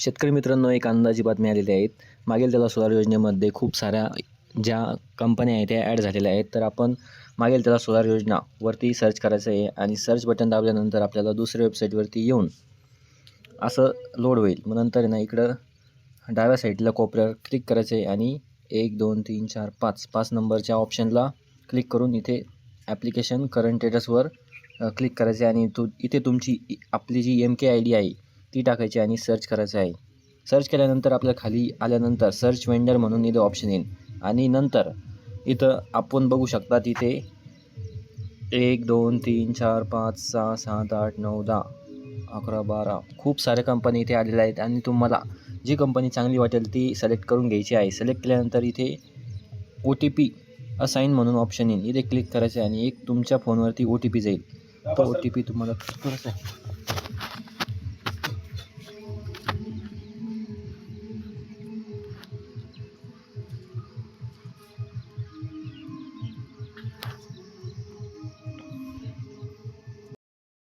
शेतकरी मित्रांनो एक अंदाजी बातमी आलेली आहेत मागील त्याला सोलार योजनेमध्ये खूप साऱ्या ज्या कंपन्या आहेत त्या ॲड झालेल्या आहेत. तर आपण मागील त्याला सोलार योजना वरती सर्च करायचं आहे आणि सर्च बटन दाबल्यानंतर आपल्याला दुसऱ्या वेबसाईटवरती येऊन असं लोड होईल. मग नंतर आहे ना इकडं डाव्या साईडला कोपऱ्यावर क्लिक करायचं आहे आणि एक दोन तीन चार पाच पाच नंबरच्या ऑप्शनला क्लिक करून इथे ॲप्लिकेशन करंट स्टेटसवर क्लिक करायचे आणि तू इथे तुमची इ- आपली जी एम के आय डी आहे ती टाकायची आणि सर्च करायचं आहे. सर्च केल्यानंतर आपल्या खाली आल्यानंतर सर्च वेंडर म्हणून इथं ऑप्शन येईल. आणि नंतर इथं आपण बघू शकता तिथे एक दोन तीन चार पाच सहा सात आठ नऊ दहा अकरा बारा खूप साऱ्या कंपनी इथे आलेल्या आहेत. आणि तुम्हाला जी कंपनी चांगली वाटेल ती सिलेक्ट करून घ्यायची आहे. सिलेक्ट केल्यानंतर इथे ओ टी पी असाईन म्हणून ऑप्शन येईल. इथे क्लिक करायचं आहे आणि एक तुमच्या फोनवरती ओ टी पी जाईल. तो ओ टी पी तुम्हाला करायचा आहे.